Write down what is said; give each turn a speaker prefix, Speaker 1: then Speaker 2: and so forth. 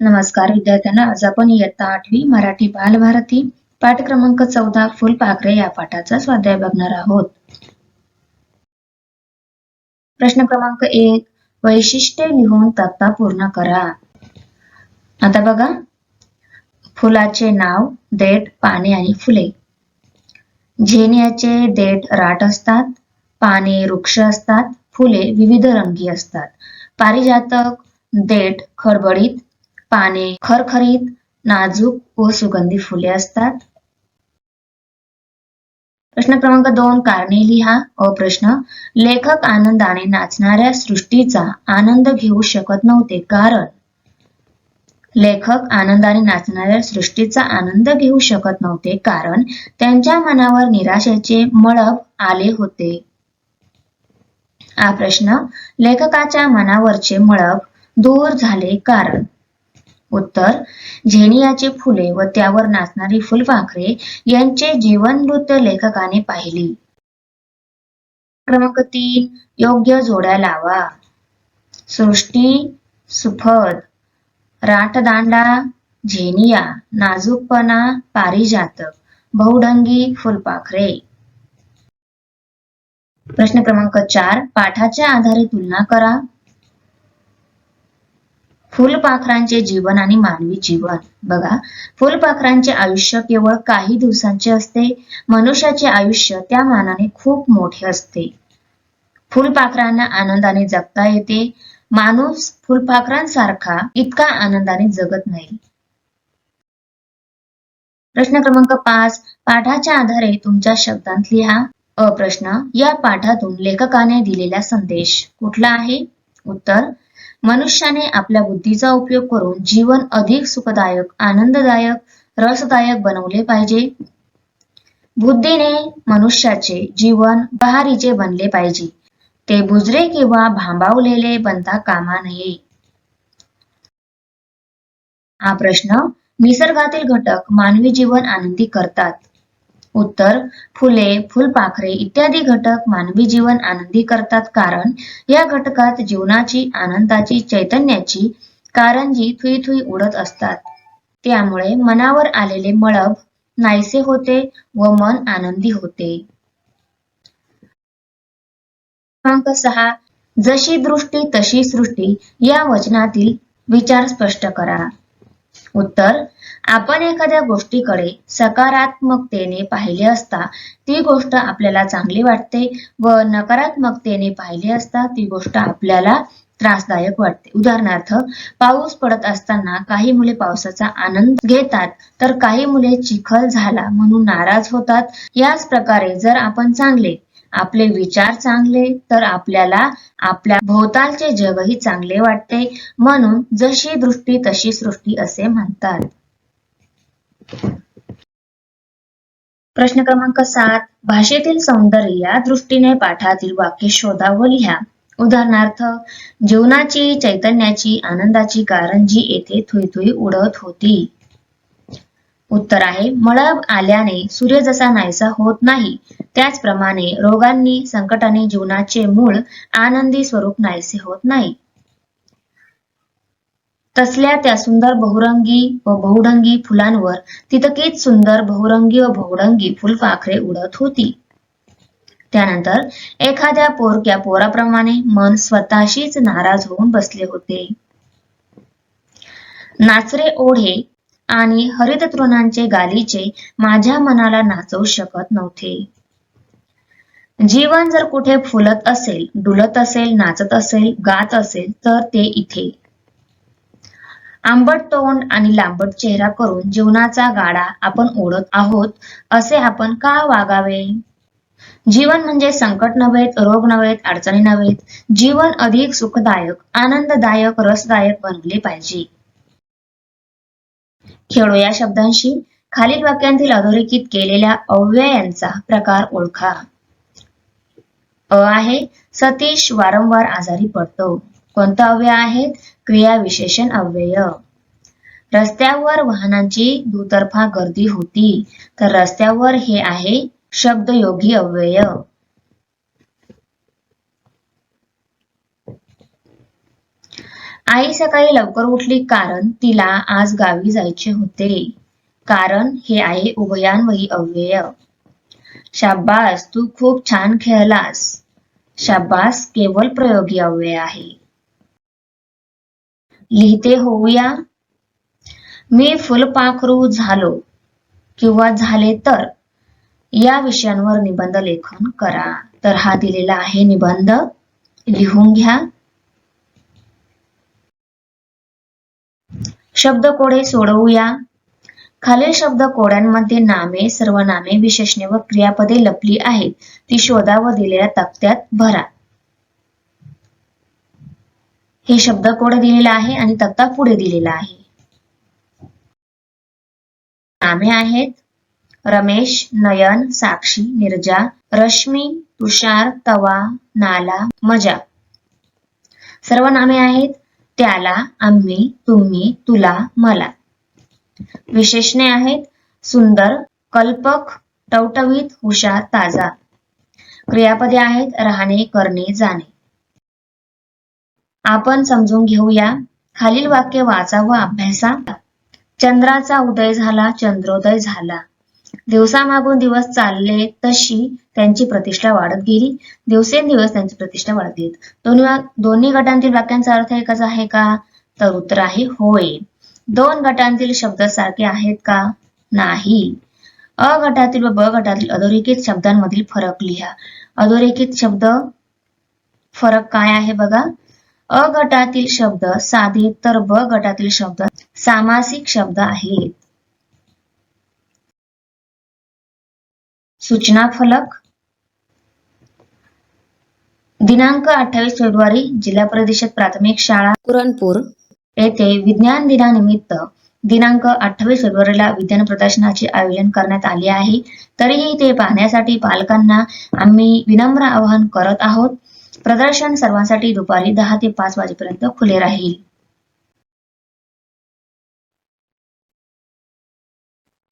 Speaker 1: नमस्कार विद्यार्थ्यांना आज आपण इयत्ता आठवी मराठी बालभारती पाठ क्रमांक चौदा फुलपाखरे या पाठाचा स्वाध्याय बघणार आहोत. प्रश्न क्रमांक एक वैशिष्ट्ये लिहून तक्ता पूर्ण करा. आता बघा फुलाचे नाव देठ पाने आणि फुले. झेनियाचे देठ राट असतात पाने वृक्ष असतात फुले विविध रंगी असतात. पारिजातक देठ खडबडीत पाने खरखरीत नाजूक व सुगंधी फुले असतात. प्रश्न क्रमांक दोन कारणे लिहा अ प्रश्न लेखक आनंदाने नाचणाऱ्या सृष्टीचा आनंद घेऊ शकत नव्हते. कारण लेखक आनंदाने नाचणाऱ्या सृष्टीचा आनंद घेऊ शकत नव्हते. कारण त्यांच्या मनावर निराशेचे मळब आले होते. हा प्रश्न लेखकाच्या मनावरचे मळब दूर झाले. कारण उत्तर झेनियाची फुले व त्यावर नाचणारी फुलपाखरे यांचे जीवन नृत्य लेखकाने पाहिली. क्रमांक तीन योग्य जोड्या लावा. सृष्टी सुफद राटदांडा झेनिया नाजूकपणा पारिजातक बहुढंगी फुलपाखरे. प्रश्न क्रमांक चार पाठाच्या आधारे तुलना करा. फुलपाखरांचे जीवन आणि मानवी जीवन. बघा फुलपाखरांचे आयुष्य केवळ काही दिवसांचे असते मनुष्याचे आयुष्य त्या मानाने खूप मोठे असते. फुलपाखरांना आनंदाने जगता येते. माणूस फुलपाखरांसारखा इतका आनंदाने जगत नाही. प्रश्न क्रमांक पाच पाठाच्या आधारे तुमच्या शब्दांत लिहा. अ प्रश्न या पाठातून लेखकाने दिलेला संदेश कुठला आहे? उत्तर मनुष्याने आपल्या बुद्धीचा उपयोग करून जीवन अधिक सुखदायक आनंददायक रसदायक बनवले पाहिजे. बुद्धीने मनुष्याचे जीवन बहारीचे बनले पाहिजे. ते बुजरे किंवा भांबावलेले बनता कामा नये. हा प्रश्न निसर्गातील घटक मानवी जीवन आनंदी करतात. उत्तर फुले फुलपाखरे इत्यादी घटक मानवी जीवन आनंदी करतात. कारण या घटकात जीवनाची आनंदाची चैतन्याची कारंजी थुई थुई उडत असतात. त्यामुळे मनावर आलेले मळब नाहीसे होते व मन आनंदी होते. क्रमांक सहा जशी दृष्टी तशी सृष्टी या वचनातील विचार स्पष्ट करा. उत्तर आपण एखाद्या गोष्टीकडे सकारात्मकतेने पाहिले असता ती गोष्ट आपल्याला चांगली वाटते व नकारात्मकतेने पाहिली असता ती गोष्ट आपल्याला त्रासदायक वाटते. उदाहरणार्थ पाऊस पडत असताना काही मुले पावसाचा आनंद घेतात तर काही मुले चिखल झाला म्हणून नाराज होतात. याच प्रकारे जर आपण चांगले आपले विचार चांगले तर आपल्याला आपल्या भोवतालचे जगही चांगले वाटते. म्हणून जशी दृष्टी तशी सृष्टी असे म्हणतात. प्रश्न क्रमांक सात. भाषेतील सौंदर्य या दृष्टीने पाठातील वाक्य शोधा व लिहा. उदाहरणार्थ जीवनाची चैतन्याची आनंदाची कारंजी येथे थुई थुई उडत होती. उत्तर आहे मळब आल्याने सूर्य जसा नाहीसा होत नाही त्याचप्रमाणे रोगांनी संकटाने जीवनाचे मूळ आनंदी स्वरूप नाहीसे होत नाही. तसल्या त्या सुंदर बहुरंगी व बहुढंगी फुलांवर तितकीच सुंदर बहुरंगी व बहुडंगी फुलपाखरे उडत होती. त्यानंतर एखाद्या पोरक्या पोराप्रमाणे मन स्वतःशीच नाराज होऊन बसले होते. नाचरे ओढे आणि हरित तृणांचे गालीचे माझ्या मनाला नाचवू शकत नव्हते. जीवन जर कुठे फुलत असेल डुलत असेल नाचत असेल गात असेल तर ते इथे. आंबट तोंड आणि लांबट चेहरा करून जीवनाचा गाडा आपण ओढत आहोत असे आपण का वागावे? जीवन म्हणजे संकट नव्हेत रोग नव्हेत अडचणी नव्हेत. जीवन अधिक सुखदायक आनंददायक रसदायक बनले पाहिजे. खेळो या शब्दांशी. खालील वाक्यांतील अधोरेखित केलेल्या अव्ययांचा प्रकार ओळखा. अ आहे सतीश वारंवार आजारी पडतो. कोणतं अव्यय आहेत? क्रिया विशेषण अव्यय. रस्त्यावर वाहनांची दुतर्फा गर्दी होती. तर रस्त्यावर हे आहे शब्दयोगी अव्यय. आई सकाळी लवकर उठली कारण तिला आज गावी जायचे होते. कारण हे आहे उभयान्वयी अव्यय. शाब्बास तू खूप छान खेळलास. शाब्बास केवळ प्रयोगी अव्यय आहे. लिहिते होऊया? मी फुलपाखरू झालो किंवा झाले तर? या विषयांवर निबंध लेखन करा. तर हा दिलेला आहे निबंध. लिहून घ्या. शब्दकोडे सोडवूया. खालील शब्द कोड्यांमध्ये नामे सर्वनामे विशेषणे व क्रियापदे लपली आहेत. ती शोधा व दिलेल्या तक्त्यात भरा. हे शब्दकोड दिलेला आहे आणि तक्ता पुढे दिलेला आहे. नामे आहेत. रमेश नयन साक्षी निर्जा रश्मी तुषार तवा नाला मजा. सर्व नामे आहेत. त्याला आम्ही तुम्ही तुला मला. विशेषणे आहेत सुंदर कल्पक टवटवीत हुशार ताजा. क्रियापदे आहेत राहणे करणे जाणे. आपण समजून घेऊया खालील वाक्य वाचा व अभ्यासा. चंद्राचा उदय झाला चंद्रोदय झाला. दिवसामागून दिवस चालले तशी त्यांची प्रतिष्ठा वाढत गेली. दिवसेंदिवस त्यांची प्रतिष्ठा वाढत गेली. दोन्ही दोन्ही गटांतील वाक्यांचा अर्थ एकच आहे का? तर उत्तर आहे होय. दोन गटांतील शब्द सारखे आहेत का? नाही. अ गटातील व ब गटातील अधोरेखित शब्दांमधील फरक लिहा. अधोरेखित शब्द फरक काय आहे बघा? अ गटातील शब्द साधे तर ब गटातील शब्द सामासिक शब्द आहेत. सूचना फलक. दिनांक अठ्ठावीस फेब्रुवारी जिल्हा परिषद प्राथमिक शाळा. पुरणपूर. येथे विज्ञान दिनानिमित्त दिनांक अठ्ठावीस फेब्रुवारीला विज्ञान प्रदर्शनाचे आयोजन करण्यात आले आहे. तरीही ते पाहण्यासाठी पालकांना आम्ही विनम्र आवाहन करत आहोत. प्रदर्शन सर्वांसाठी दुपारी दहा ते पाच वाजेपर्यंत खुले राहील.